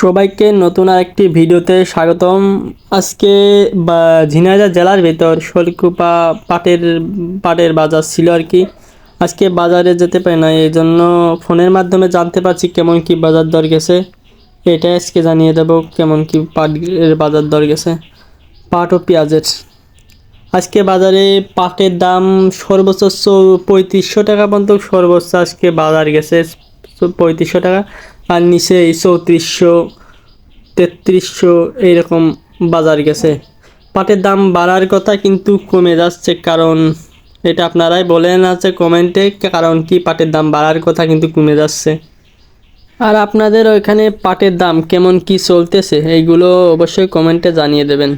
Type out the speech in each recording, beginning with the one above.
সবাইকে নতুন আরেকটি ভিডিওতে স্বাগতম। আজকে, বা ঝিনাইদহ জেলার ভেতর শোলকুপা পাটের পাটের বাজার ছিল আর কি। আজকে বাজারে যেতে পারি না এই জন্য ফোনের মাধ্যমে জানতে পারছি কেমন কি বাজার দর গেছে। এটা আজকে জানিয়ে দেবো কেমন কি পাটের বাজার দর গেছে। পাট ও পেঁয়াজের। আজকে বাজারে পাটের দাম সর্বোচ্চ পঁয়ত্রিশশো টাকা পর্যন্ত, সর্বোচ্চ আজকে বাজার গেছে পঁয়ত্রিশশো টাকা। আর নিচে এই চৌত্রিশশো তেত্রিশশো এইরকম বাজার গেছে। পাটের দাম বাড়ার কথা কিন্তু কমে যাচ্ছে কারণ এটা আপনারাই বলেন আছে কমেন্টে কারণ কি পাটের দাম বাড়ার কথা কিন্তু কমে যাচ্ছে। আর আপনাদের ওইখানে পাটের দাম কেমন কি চলতেছে এইগুলো অবশ্যই কমেন্টে জানিয়ে দেবেন।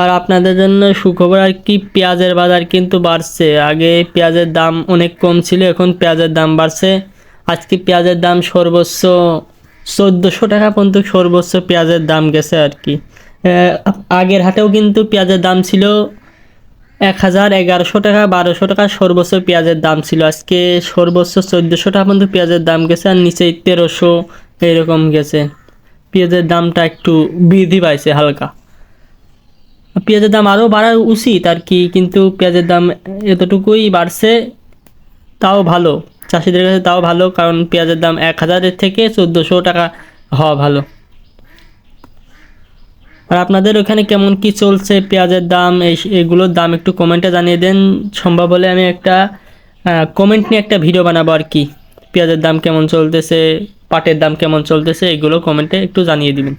আর আপনাদের জন্য সুখবর আর কি, পেঁয়াজের বাজার কিন্তু বাড়ছে। আগে পেঁয়াজের দাম অনেক কম ছিল, এখন পেঁয়াজের দাম বাড়ছে। আজকে পেঁয়াজের দাম সর্বোচ্চ চোদ্দোশো টাকা পর্যন্ত সর্বোচ্চ পেঁয়াজের দাম গেছে আর কি। আগের হাটেও কিন্তু পেঁয়াজের দাম ছিল এক হাজার এগারোশো টাকা, বারোশো টাকা সর্বোচ্চ পেঁয়াজের দাম ছিল। আজকে সর্বোচ্চ চোদ্দোশো টাকা পর্যন্ত পেঁয়াজের দাম গেছে আর নিচে তেরোশো এরকম গেছে। পেঁয়াজের দামটা একটু বৃদ্ধি পাইছে হালকা। পেঁয়াজের দাম আরও বাড়া উচিত আর কি, কিন্তু পেঁয়াজের দাম এতটুকুই বাড়ছে, তাও ভালো। চাষিদের কাছে তাও ভালো, কারণ পেঁয়াজের দাম এক হাজারের থেকে চোদ্দোশো টাকা হওয়া ভালো। আর আপনাদের ওখানে কেমন কি চলছে পেঁয়াজের দাম? এই এগুলোর দাম একটু কমেন্টে জানিয়ে দেন। সম্ভব হলে আমি একটা কমেন্ট নিয়ে একটা ভিডিও বানাবো আর কি। পেঁয়াজের দাম কেমন চলতেছে, পাটের দাম কেমন চলতেছে, এগুলো কমেন্টে একটু জানিয়ে দিবেন।